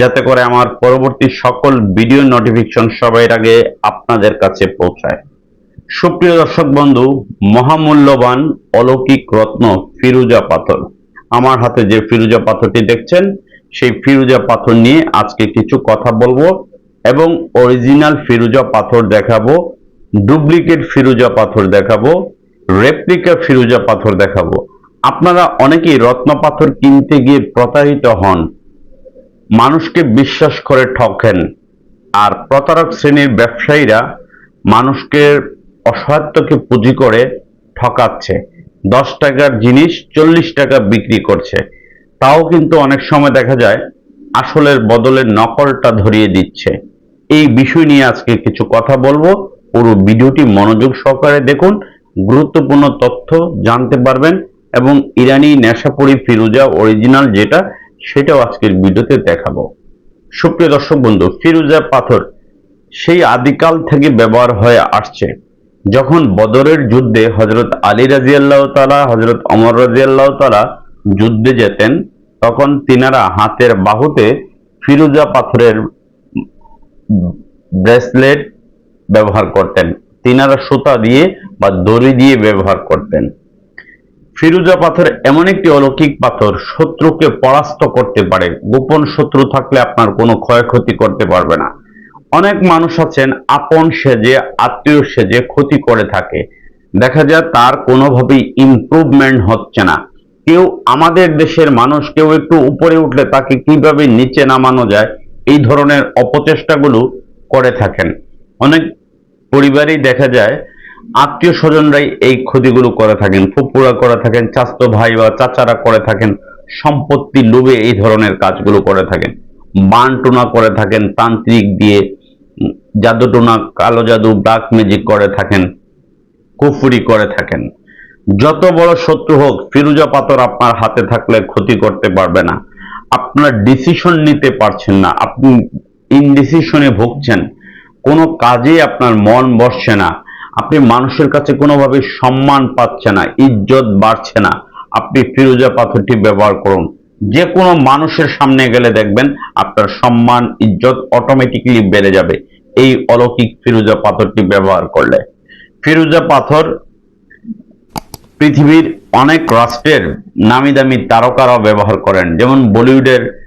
যাতে করে আমার পরবর্তী সকল ভিডিও নোটিফিকেশন সবার আগে আপনাদের কাছে পৌঁছায়। সুপ্রিয় দর্শক বন্ধু, মহামূল্যবান অলৌকিক রত্ন ফিরুজা পাথর। আমার হাতে যে ফিরুজা পাথরটি দেখছেন, সেই ফিরুজা পাথর নিয়ে আজকে কিছু কথা বলব এবং অরিজিনাল ফিরুজা পাথর দেখাবো ডুপ্লিকেট ফিরুজা পাথর দেখাবো রেপ্লিকা ফিরুজা পাথর দেখাবো। আপনারা অনেকেই রত্ন পাথর কিনতে গিয়ে প্রতারিত হন। মানুষকে বিশ্বাস করে ঠকেন। আর প্রতারক শ্রেণির ব্যবসায়ীরা মানুষকে অসহায়ত্বকে পুঁজি করে ঠকাচ্ছে। দশ টাকার জিনিস চল্লিশ টাকা বিক্রি করছে। তাও কিন্তু অনেক সময় দেখা যায় আসলের বদলে নকলটা ধরিয়ে দিচ্ছে। এই বিষয় নিয়ে আজকে কিছু কথা বলব। পুরো ভিডিওটি মনোযোগ সহকারে দেখুন। গুরুত্বপূর্ণ তথ্য জানতে পারবেন এবং ইরানি নেশাপুরি ফিরুজা অরিজিনাল যেটা সেটাও আজকের ভিডিওতে দেখাবো। সুপ্রিয় দর্শক বন্ধু, ফিরুজা পাথর সেই আদিকাল থেকে ব্যবহার হয়ে আসছে। যখন বদরের যুদ্ধে হজরত আলী রাজিয়াল্লাহ তালা হজরত অমর রাজিয়াল্লাহ তালা যুদ্ধে যেতেন, তখন তিনারা হাতের বাহুতে ফিরুজা পাথরের ব্রেসলেট ব্যবহার করতেন। তিনারা সুতা দিয়ে বা দড়ি দিয়ে ব্যবহার করতেন। ফিরুজা পাথর এমন একটি অলৌকিক পাথর, শত্রুকে পরাস্ত করতে পারে। গোপন শত্রু থাকলে আপনার কোনো ক্ষয়ক্ষতি করতে পারবে না। অনেক মানুষ আছেন, আপন সেজে, আত্মীয় সেজে ক্ষতি করে থাকে। দেখা যায় তার কোনোভাবেই ইমপ্রুভমেন্ট হচ্ছে না। কেউ আমাদের দেশের মানুষ, কেউ একটু উপরে উঠলে তাকে কীভাবে নিচে নামানো যায়, এই ধরনের অপচেষ্টাগুলো করে থাকেন। অনেক পরিবারেই দেখা যায় আত্মীয় স্বজনরাই এই ক্ষতিগুলো করে থাকেন ফুপুরা করে থাকেন চাস্তো ভাই বা চাচারা করে থাকেন সম্পত্তি লোভে এই ধরনের কাজগুলো করে থাকেন। বান টোনা করে থাকেন তান্ত্রিক দিয়ে উম, জাদু টোনা কালো জাদু ব্ল্যাক ম্যাজিক করে থাকেন কুফুরি করে থাকেন। যত বড় শত্রু হোক ফিরুজা পাথর আপনার হাতে থাকলে ক্ষতি করতে পারবে না। আপনার ডিসিশন নিতে পারছেন না। আপনি ইনডিসিশনে ভুগছেন। কোনো কাজে আপনার মন বসছে না। আপনি মানুষের কাছে কোনোভাবে সম্মান পাচ্ছে না, ইজ্জত বাড়ছে না। আপনি ফিরোজা পাথরটি ব্যবহার করুন। যে কোনো মানুষের সামনে গেলে দেখবেন আপনার সম্মান, ইজ্জত অটোমেটিক্যালি বেড়ে যাবে। এই অলৌকিক ফিরোজা পাথরটি ব্যবহার করলে। ফিরোজা পাথর পৃথিবীর অনেক রাষ্ট্রের নামি দামি তারকারাও ব্যবহার করেন। যেমন বলিউডের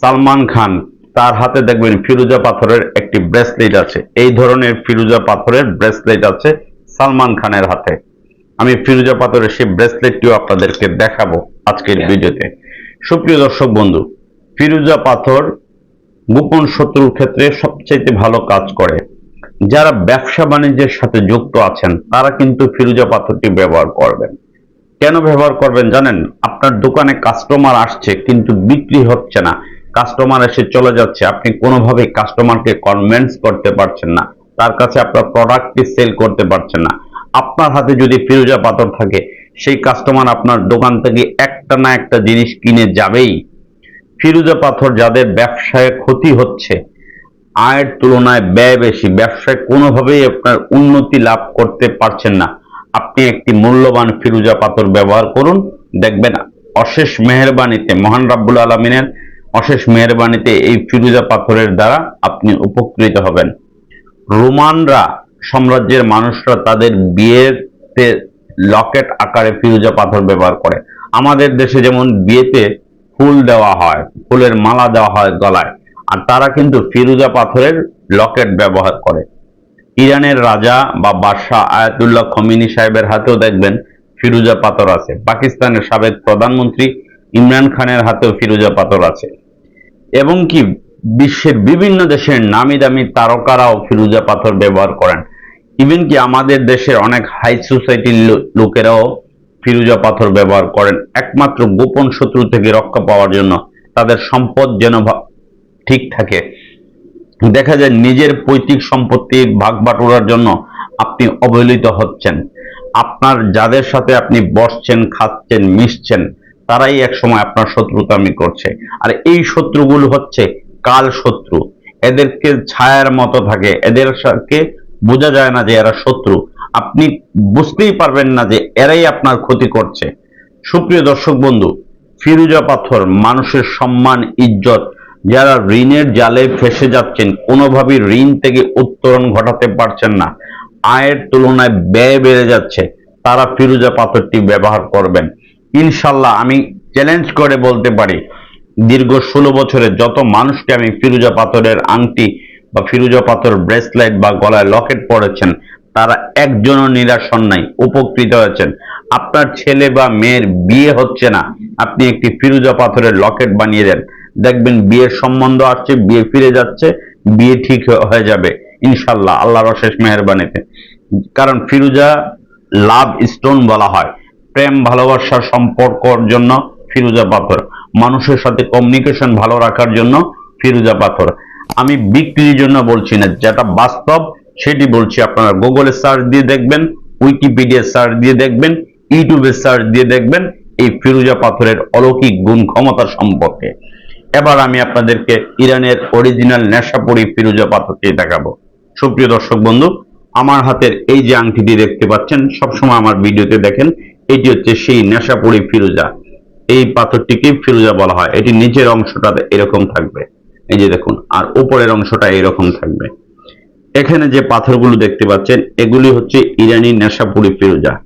সালমান খান তার হাতে দেখবেন ফিরোজা পাথরের একটি ব্রেসলেট আছে। এই ধরনের ফিরোজা পাথরের ব্রেসলেট আছে সালমান খানের হাতে। আমি ফিরোজা পাথরের সেই ব্রেসলেটটিও আপনাদেরকে দেখাবো আজকের ভিডিওতে। সুপ্রিয় দর্শক বন্ধু ফিরোজা পাথর গোপন শত্রুর ক্ষেত্রে সবচাইতে ভালো কাজ করে। যারা ব্যবসা বাণিজ্যের সাথে যুক্ত আছেন তারা কিন্তু ফিরোজা পাথরটি ব্যবহার করবেন। কেন ব্যবহার করবেন জানেন? আপনার দোকানে কাস্টমার আসছে কিন্তু বিক্রি হচ্ছে না। কাস্টমার এসে চলে যাচ্ছে, আপনি কোনোভাবে কাস্টমারকে কনভিন্স করতে পারছেন না। তার কাছে আপনার প্রোডাক্টটি সেল করতে পারছেন না। আপনার হাতে যদি ফিরোজা পাথর থাকে, সেই কাস্টমার আপনার দোকান থেকে একটা না একটা জিনিস কিনে যাবেই। ফিরোজা পাথর যাদের ব্যবসায় ক্ষতি হচ্ছে, আয়ের তুলনায় ব্যয় বেশি, ব্যবসায় কোনোভাবেই আপনার উন্নতি লাভ করতে পারছেন না। আপনি একটি মূল্যবান ফিরুজা পাথর ব্যবহার করুন। দেখবেন অশেষ মেহরবানিতে মহান রাব্বুল আলমিনের অশেষ মেহরবানিতে এই ফিরুজা পাথরের দ্বারা আপনি উপকৃত হবেন। রোমানরা, সাম্রাজ্যের মানুষরা তাদের বিয়েতে লকেট আকারে ফিরুজা পাথর ব্যবহার করে। আমাদের দেশে যেমন বিয়েতে ফুল দেওয়া হয়, ফুলের মালা দেওয়া হয় গলায়, আর তারা কিন্তু ফিরুজা পাথরের লকেট ব্যবহার করে। ইরানের রাজা বা বাদশাহ আয়াতুল্লাহ খমিনী সাহেবের হাতেও দেখবেন ফিরুজা পাথর আছে। পাকিস্তানের সাবেক প্রধানমন্ত্রী ইমরান খানের হাতেও ফিরুজা পাথর আছে। এবং কি বিশ্বের বিভিন্ন দেশের নামি দামি তারকারাও ফিরুজা পাথর ব্যবহার করেন। ইভেন কি আমাদের দেশের অনেক হাই সোসাইটির লোকেরাও ফিরুজা পাথর ব্যবহার করেন। একমাত্র গোপন শত্রু থেকে রক্ষা পাওয়ার জন্য তাদের সম্পদ যেন ঠিক থাকে। দেখা যায় নিজের পৈতৃক সম্পত্তি ভাগ বাটোয়ারার জন্য আপনি অবহেলিত হচ্ছেন। আপনার যাদের সাথে আপনি বসছেন, খাচ্ছেন, মিশছেন তারাই এক সময় আপনার শত্রুতামি করছে। আর এই শত্রুগুলো হচ্ছে কাল শত্রু। এদেরকে ছায়ার মতো থাকে। এদের সাথে বোঝা যায় না যে এরা শত্রু। আপনি বুঝতেই পারবেন না যে এরাই আপনার ক্ষতি করছে। সুপ্রিয় দর্শক বন্ধু, ফিরুজা পাথর, মানুষের সম্মান, ইজ্জত, যারা ঋণের জালে ফেসে যাচ্ছেন, কোনোভাবেই ঋণ থেকে উত্তরণ ঘটাতে পারছেন না। আয়ের তুলনায় ব্যয় বেড়ে যাচ্ছে। তারা ফিরুজা পাথরটি ব্যবহার করবেন। ইনশাল্লাহ আমি চ্যালেঞ্জ করে বলতে পারি, দীর্ঘ ষোলো বছরে যত মানুষকে আমি ফিরুজা পাথরের আংটি বা ফিরুজা পাথর ব্রেসলেট বা গলায় লকেট পরেছেন, তারা একজনও নিরাশন নাই, উপকৃত হয়েছেন। আপনার ছেলে বা মেয়ের বিয়ে হচ্ছে না, আপনি একটি ফিরুজা পাথরের লকেট বানিয়ে দেন। দেখবেন বিয়ের সম্বন্ধ আসছে, বিয়ে ফিরে যাচ্ছে, বিয়ে ঠিক হয়ে যাবে। ইনশাল্লাহ, আল্লাহর অশেষ মেহরবানিতে। কারণ ফিরুজা লাভ স্টোন বলা হয়। প্রেম, ভালোবাসার সম্পর্কর জন্য ফিরুজা পাথর। মানুষের সাথে কমিউনিকেশন ভালো রাখার জন্য ফিরুজা পাথর। আমি বিক্রির জন্য বলছি না, যেটা বাস্তব সেটি বলছি। আপনারা গুগলে সার্চ দিয়ে দেখবেন উইকিপিডিয়া সার্চ দিয়ে দেখবেন ইউটিউবে সার্চ দিয়ে দেখবেন এই ফিরুজা পাথরের অলৌকিক গুণ ক্ষমতা সম্পর্কে। এবার আমি আপনাদেরকে ইরানের অরিজিনাল নেশাপুরি ফিরুজা পাথরটি দেখাবো। সুপ্রিয় দর্শক বন্ধু, আমার হাতের এই যে আংটিটি দেখতে পাচ্ছেন, সবসময় আমার ভিডিওতে দেখেন এটি হচ্ছে সেই নেশাপুরি ফিরুজা। এই পাথরটিকে ফিরুজা বলা হয়। এটি নিচের অংশটা এরকম থাকবে। এই যে দেখুন, আর উপরের অংশটা এরকম থাকবে। এখানে যে পাথরগুলো দেখতে পাচ্ছেন, এগুলি হচ্ছে ইরানি নেশাপুরি ফিরুজা।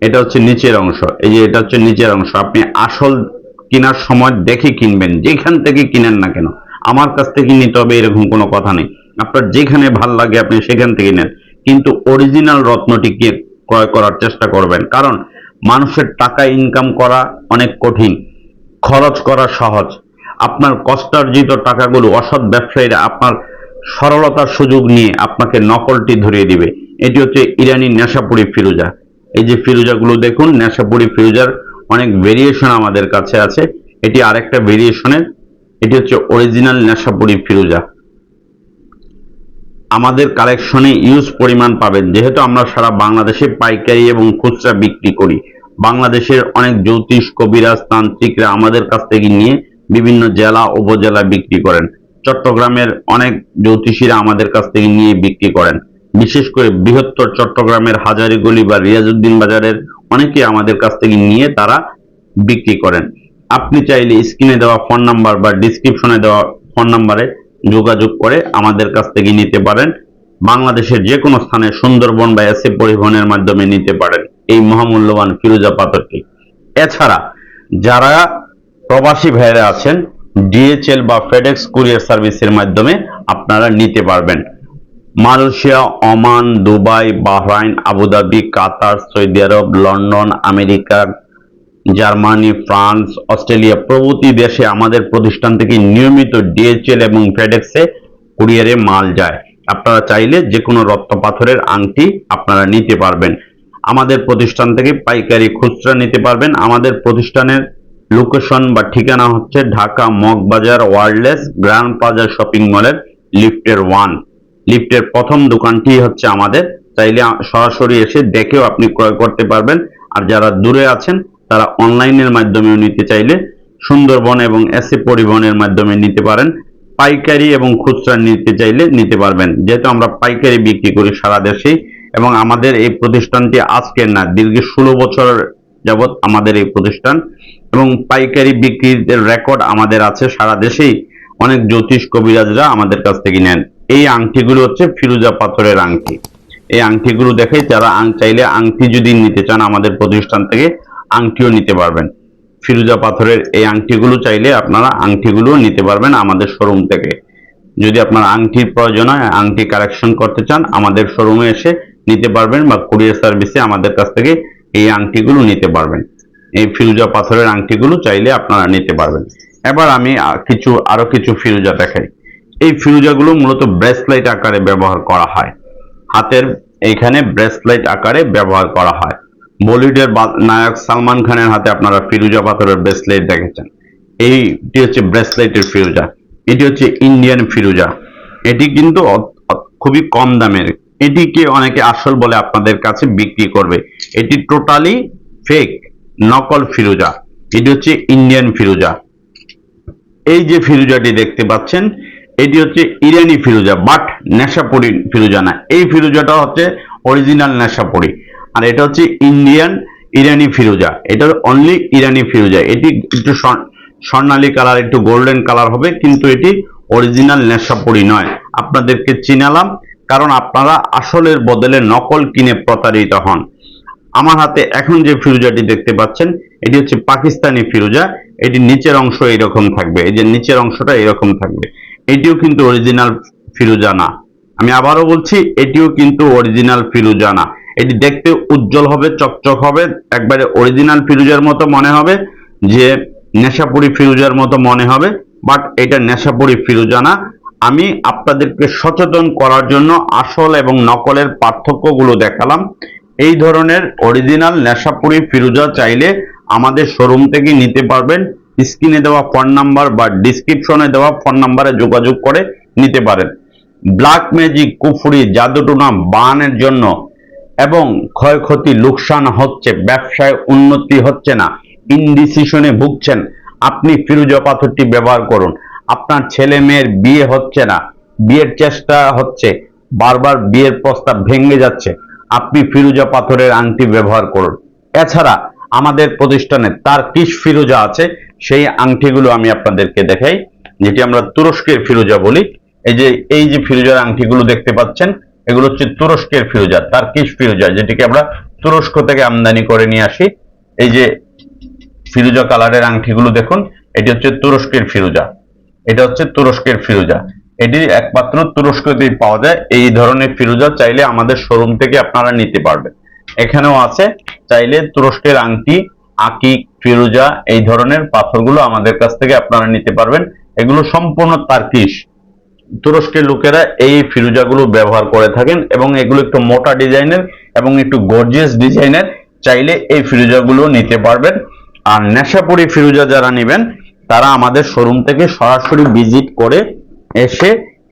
এটা হচ্ছে নিচের অংশ। এই যে এটা হচ্ছে নিচের অংশ। আপনি আসল কেনার সময় দেখে কিনবেন। যেখান থেকে কিনেন না কেন। আমার কাছ থেকে নিতে হবে এরকম কোনো কথা নেই। আপনার যেখানে ভালো লাগে আপনি সেখান থেকে নেন। কিন্তু অরিজিনাল রত্নটিকে ক্রয় করার চেষ্টা করবেন। কারণ মানুষের টাকা ইনকাম করা অনেক কঠিন, খরচ করা সহজ। আপনার কষ্টার্জিত টাকাগুলো অসৎ ব্যবসায়ীরা আপনার সরলতার সুযোগ নিয়ে আপনাকে নকলটি ধরিয়ে দিবে। এটি হচ্ছে ইরানি নেশাপুরি ফিরুজা। এই যে ফিরুজাগুলো দেখুন, নেশাপুরি ফিরুজার অনেক ভেরিয়েশন আমাদের কাছে আছে। এটি আরেকটা ভেরিয়েশনের এটি হচ্ছে অরিজিনাল নেশাপুরি ফিরুজা। আমাদের কালেকশনে ইউজ পরিমাণ পাবেন। যেহেতু আমরা সারা বাংলাদেশে পাইকারি এবং খুচরা বিক্রি করি। বাংলাদেশের অনেক জ্যোতিষ, কবিরাজ, তান্ত্রিকরা আমাদের কাছ থেকে নিয়ে বিভিন্ন জেলা, উপজেলা বিক্রি করেন। চট্টগ্রামের অনেক জ্যোতিষীরা আমাদের কাছ থেকে নিয়ে বিক্রি করেন। বিশেষ করে বৃহত্তর চট্টগ্রামের হাজারিগলি বা রিয়াজউদ্দিন বাজারের অনেকে আমাদের কাছ থেকে নিয়ে তারা বিক্রি করেন। আপনি চাইলে স্ক্রিনে দেওয়া ফোন নাম্বার বা ডিসক্রিপশনে দেওয়া ফোন নাম্বারে যোগাযোগ করে আমাদের কাছ থেকে নিতে পারেন। বাংলাদেশের যে কোনো স্থানে সুন্দরবন বা এসে পরিবহনের মাধ্যমে নিতে পারেন এই মহামূল্যবান ফিরোজা পাথরটি। এছাড়া যারা প্রবাসী ভাইরা আছেন ডিএচএল বা ফেডেক্স কুরিয়ার সার্ভিসের মাধ্যমে আপনারা নিতে পারবেন। Malaysia, Oman, Dubai, Bahrain, Abu Dhabi, Qatar, Saudi আরব, London, America Germany, France, Australia প্রভৃতি দেশে আমাদের প্রতিষ্ঠান থেকে নিয়মিত ডিএচএল এবং ফেডেক্সে কুরিয়ারে মাল যায়। আপনারা চাইলে যে কোনো রত্ন পাথরের আংটি আপনারা নিতে পারবেন। আমাদের প্রতিষ্ঠান থেকে পাইকারি খুচরা নিতে পারবেন। আমাদের প্রতিষ্ঠানের লোকেশন বা ঠিকানা হচ্ছে Dhaka Moghbazar wireless grand plaza shopping মলের লিফটের ওয়ান। লিফটের প্রথম দোকানটি হচ্ছে আমাদের। চাইলে সরাসরি এসে দেখেও আপনি ক্রয় করতে পারবেন। আর যারা দূরে আছেন তারা অনলাইনের মাধ্যমেও নিতে চাইলে সুন্দরবন এবং এসে পরিবহনের মাধ্যমে নিতে পারেন। পাইকারি এবং খুচরা নিতে চাইলে নিতে পারবেন। যেহেতু আমরা পাইকারি বিক্রি করি সারা দেশেই এবং আমাদের এই প্রতিষ্ঠানটি আজকের না, দীর্ঘ ষোলো বছর যাবৎ আমাদের এই প্রতিষ্ঠান এবং পাইকারি বিক্রির রেকর্ড আমাদের আছে সারা দেশেই। অনেক জ্যোতিষ কবিরাজরা আমাদের কাছ থেকে নেন। এই আংটিগুলো হচ্ছে ফিরোজা পাথরের আংটি। এই আংটিগুলো দেখে যারা আং চাইলে আংটি যদি নিতে চান আমাদের প্রতিষ্ঠান থেকে আংটিও নিতে পারবেন। ফিরোজা পাথরের এই আংটিগুলো চাইলে আপনারা আংটিগুলো নিতে পারবেন আমাদের শোরুম থেকে। যদি আপনার আংটির প্রয়োজন হয়, আংটি কালেকশন করতে চান, আমাদের শোরুমে এসে নিতে পারবেন বা কুরিয়ার সার্ভিসে আমাদের কাছ থেকে এই আংটিগুলো নিতে পারবেন। এই ফিরোজা পাথরের আংটিগুলো চাইলে আপনারা নিতে পারবেন। এবার আমি কিছু, আরও কিছু ফিরোজা দেখাই। এই ফিরোজাগুলো মূলত ব্রেসলাইট আকারে ব্যবহার করা হয়। হাতের এইখানে ব্রেসলাইট আকারে ব্যবহার করা হয়। বলিউডের নায়ক সালমান খানের হাতে আপনারা ফিরোজা পাথরের ব্রেসলেট দেখেছেন। এইটি হচ্ছে ব্রেসলেটের ফিরোজা। এটি হচ্ছে ইন্ডিয়ান ফিরোজা। এটি কিন্তু খুবই কম দামের। এটিকে অনেকে আসল বলে আপনাদের কাছে বিক্রি করবে। এটি টোটালি ফেক নকল ফিরোজা। এটি হচ্ছে ইন্ডিয়ান ফিরোজা। এই যে ফিরোজাটি দেখতে পাচ্ছেন, এটি হচ্ছে ইরানি ফিরোজা বাট নেশাপুরি ফিরোজা না। এই ফিরোজাটা হচ্ছে অরিজিনাল নেশাপুরি। আর এটা হচ্ছে ইন্ডিয়ান ইরানি ফিরোজা এটা অনলি ইরানি ফিরোজা এটি একটু স্বর্ণালী কালার একটু গোল্ডেন কালার হবে, কিন্তু এটি অরিজিনাল নেশাপুরি নয়। আপনাদেরকে চিনালাম, কারণ আপনারা আসলের বদলে নকল কিনে প্রতারিত হন। আমার হাতে এখন যে ফিরোজাটি দেখতে পাচ্ছেন, এটি হচ্ছে পাকিস্তানি ফিরোজা এটি নিচের অংশ এরকম থাকবে, এই যে নিচের অংশটা এরকম থাকবে। এটিও কিন্তু অরিজিনাল ফিরোজা না। আমি আবারও বলছি, এটিও কিন্তু অরিজিনাল ফিরোজা না। এটি দেখতে উজ্জ্বল হবে, চকচক হবে, একবারে অরিজিনাল ফিরোজার মতো মনে হবে, যে নেশাপুরি ফিরোজার মতো মনে হবে বাট এটা নেশাপুরি ফিরোজা না। আমি আপনাদেরকে সচেতন করার জন্য আসল এবং নকলের পার্থক্যগুলো দেখালাম। এই ধরনের অরিজিনাল নেশাপুরি ফিরোজা চাইলে আমাদের শোরুম থেকে নিতে পারবেন। স্ক্রিনে দেওয়া ফোন নাম্বার বা ডিসক্রিপশনে দেওয়া ফোন নাম্বারে যোগাযোগ করে নিতে পারেন। ব্ল্যাক ম্যাজিক কুফুরি জাদুটোনা বানের জন্য এবং ক্ষয়ক্ষতি, লোকসান হচ্ছে, ব্যবসায় উন্নতি হচ্ছে না। ইনডিসিশনে ভুগছেন। আপনি ফিরোজা পাথরটি ব্যবহার করুন। আপনার ছেলে মেয়ের বিয়ে হচ্ছে না। বিয়ের চেষ্টা হচ্ছে। বারবার বিয়ের প্রস্তাব ভেঙে যাচ্ছে। আপনি ফিরোজা পাথরের আংটি ব্যবহার করুন। এছাড়া আমাদের প্রতিষ্ঠানে তার কিস ফিরোজা আছে। সেই আংটিগুলো আমি আপনাদেরকে দেখাই, যেটি আমরা তুরস্কের ফিরোজা বলি। এই যে এই যে ফিরোজার আংটিগুলো দেখতে পাচ্ছেন এগুলো হচ্ছে তুরস্কের ফিরোজা তার কিস ফিরোজা যেটিকে আমরা তুরস্ক থেকে আমদানি করে নিয়ে আসি। এই যে ফিরোজা কালারের আংটিগুলো দেখুন, এটি হচ্ছে তুরস্কের ফিরোজা। এটা হচ্ছে তুরস্কের ফিরোজা। এটি একমাত্র তুরস্কতেই পাওয়া যায়। এই ধরনের ফিরোজা চাইলে আমাদের শোরুম থেকে আপনারা নিতে পারবেন। এখানেও আছে, চাইলে তুরস্কের আংটি, আকিক, ফিরোজা, এই ধরনের পাথরগুলো আমাদের কাছ থেকে আপনারা নিতে পারবেন। এগুলো সম্পূর্ণ তার্কিশ। তুরস্কের লোকেরা এই ফিরোজাগুলো ব্যবহার করে থাকেন এবং এগুলো একটু মোটা ডিজাইনের এবং একটু গর্জিয়াস ডিজাইনের চাইলে এই ফিরোজাগুলো নিতে পারবেন। আর নেশাপুরি ফিরোজা যারা নেবেন, তারা আমাদের শোরুম থেকে সরাসরি ভিজিট করে এসে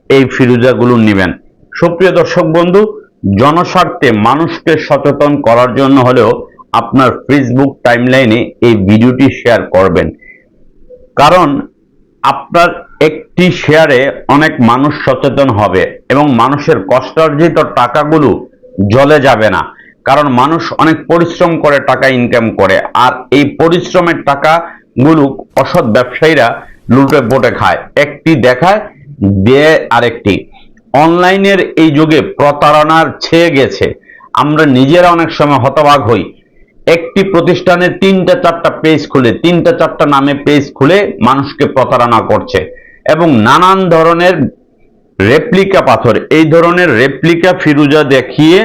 এই ফিরোজাগুলো নেবেন। সুপ্রিয় দর্শক বন্ধু, জনস্বার্থে মানুষকে সচেতন করার জন্য হলেও আপনার ফেসবুক টাইমলাইনে এই ভিডিওটি শেয়ার করবেন। কারণ আপনার একটি শেয়ারে অনেক মানুষ সচেতন হবে এবং মানুষের কষ্টার্জিত টাকাগুলো জলে যাবে না। কারণ মানুষ অনেক পরিশ্রম করে টাকা ইনকাম করে, আর এই পরিশ্রমের টাকাগুলো অসৎ ব্যবসায়ীরা লুটে পটে খায়। একটি দেখায় দেয় আরেকটি, অনলাইনের এই যুগে প্রতারণার ছেয়ে গেছে। আমরা নিজেরা অনেক সময় হতবাক হই। একটি প্রতিষ্ঠানের তিনটা চারটা পেজ খুলে, তিনটা চারটা নামে পেজ খুলে মানুষকে প্রতারণা করছে। এবং নানান ধরনের রেপ্লিকা পাথর। এই ধরনের রেপ্লিকা ফিরুজা দেখিয়ে,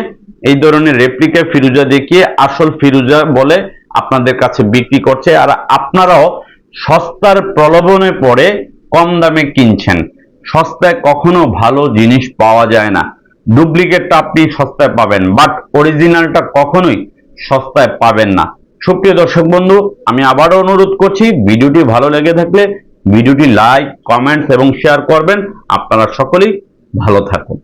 এই ধরনের রেপ্লিকা ফিরুজা দেখিয়ে আসল ফিরুজা বলে আপনাদের কাছে বিক্রি করছে। আর আপনারাও সস্তার প্রলোভনে পড়ে কম দামে কিনছেন। সস্তায় কখনো ভালো জিনিস পাওয়া যায় না। ডুপ্লিকেটটা আপনি সস্তায় পাবেন, বাট অরিজিনালটা কখনোই সস্তায় পাবেন না। সুপ্রিয় দর্শক বন্ধু, আমি আবারও অনুরোধ করছি, ভিডিওটি ভালো লেগে থাকলে ভিডিওটি লাইক কমেন্টস এবং শেয়ার করবেন। আপনারা সকলেই ভালো থাকুন।